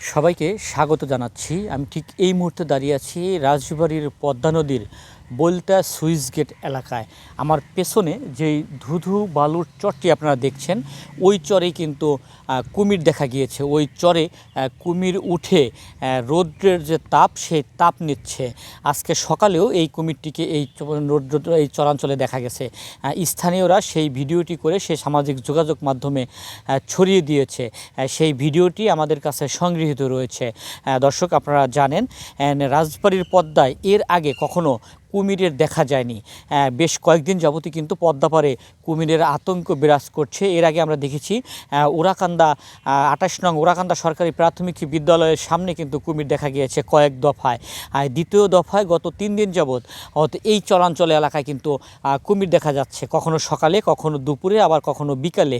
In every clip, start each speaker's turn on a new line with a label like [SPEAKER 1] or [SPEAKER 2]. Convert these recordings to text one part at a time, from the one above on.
[SPEAKER 1] সবাইকে স্বাগত জানাচ্ছি। আমি ঠিক এই মুহূর্তে দাঁড়িয়ে আছি রাজবাড়ির পদ্মা নদীর বলতা সুইচ গেট এলাকায়। আমার পেছনে যেই ধুধু বালুর চরটি আপনারা দেখছেন, ওই চরে কিন্তু কুমির দেখা গিয়েছে। ওই চরে কুমির উঠে রৌদ্রের যে তাপ, সেই তাপ নিচ্ছে। আজকে সকালেও এই কুমিরটিকে এই রৌদ্র, এই চরাঞ্চলে দেখা গেছে। স্থানীয়রা সেই ভিডিওটি করে সে সামাজিক যোগাযোগ মাধ্যমে ছড়িয়ে দিয়েছে। সেই ভিডিওটি আমাদের কাছে সংগৃহীত রয়েছে। দর্শক আপনারা জানেন রাজবাড়ির পদ্মায় এর আগে কখনো কুমিরের দেখা যায়নি। বেশ কয়েকদিন যাবতই কিন্তু পদ্মাপাড়ে কুমিরের আতঙ্ক বিরাজ করছে। এর আগে আমরা দেখেছি ওরাকান্দা আঠাশ নং ওরাকান্দা সরকারি প্রাথমিক বিদ্যালয়ের সামনে কিন্তু কুমির দেখা গিয়েছে কয়েক দফায়। আর দ্বিতীয় দফায় গত তিন দিন যাবৎ এই চরাঞ্চল এলাকায় কিন্তু কুমির দেখা যাচ্ছে। কখনো সকালে কখনো দুপুরে আবার কখনো বিকালে।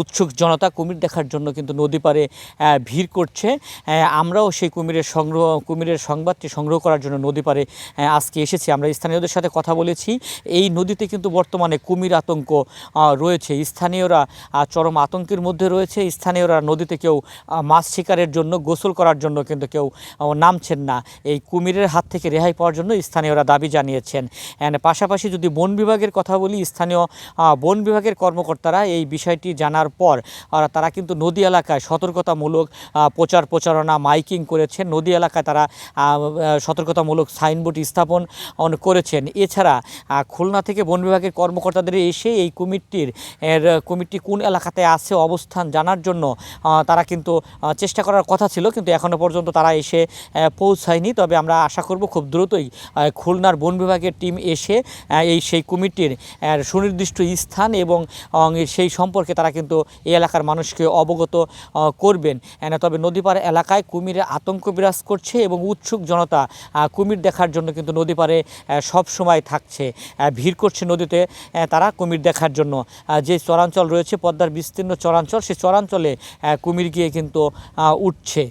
[SPEAKER 1] উৎসুক জনতা কুমির দেখার জন্য কিন্তু নদী আহ, ভিড় করছে। আমরাও সেই কুমিরের সংগ্রহ কুমিরের সংবাদটি সংগ্রহ করার জন্য নদী আহ, আজকে এসেছি। আমরা স্থানীয়দের সাথে কথা বলেছি। এই নদীতে কিন্তু বর্তমানে কুমির আতঙ্ক রয়েছে। স্থানীয়রা চরম আতঙ্কের মধ্যে রয়েছে। স্থানীয়রা নদীতে কেউ মাছ শিকারের জন্য, গোসল করার জন্য কিন্তু কেউ নামছেন না। এই কুমিরের হাত থেকে রেহাই পাওয়ার জন্য স্থানীয়রা দাবি জানিয়েছেন। পাশাপাশি যদি বন বিভাগের কথা বলি, স্থানীয় বন বিভাগের কর্মকর্তারা এই বিষয়টি জানার পর তারা কিন্তু নদী এলাকায় সতর্কতামূলক প্রচার প্রচারণা, মাইকিং করেছেন। নদী এলাকায় তারা সতর্কতামূলক সাইনবোর্ড স্থাপন করেছেন। এছাড়া খুলনা থেকে বন বিভাগের কর্মকর্তাদের এসে এই কুমিরটির এর কুমিরটি কোন এলাকাতে আছে অবস্থান জানার জন্য তারা কিন্তু চেষ্টা করার কথা ছিল, কিন্তু এখনও পর্যন্ত তারা এসে পৌঁছায়নি। তবে আমরা আশা করব খুব দ্রুতই খুলনার বন বিভাগের টিম এসে এই সেই কুমিরটির সুনির্দিষ্ট স্থান এবং সেই সম্পর্কে তারা কিন্তু এই এলাকার মানুষকে অবগত করবেন। তবে নদীপাড় এলাকায় কুমিরের আতঙ্ক বিরাজ করছে এবং উৎসুক জনতা কুমির দেখার জন্য কিন্তু নদী পাড়ে সব সময় থাকছে। ভিড় করছে নদীতে। তারা কুমির দেখার জন্য। যে চরাঞ্চল রয়েছে, পদ্মার বিস্তীর্ণ চরাঞ্চল, সেই চরাঞ্চলে কুমির গিয়ে কিন্তু উঠছে।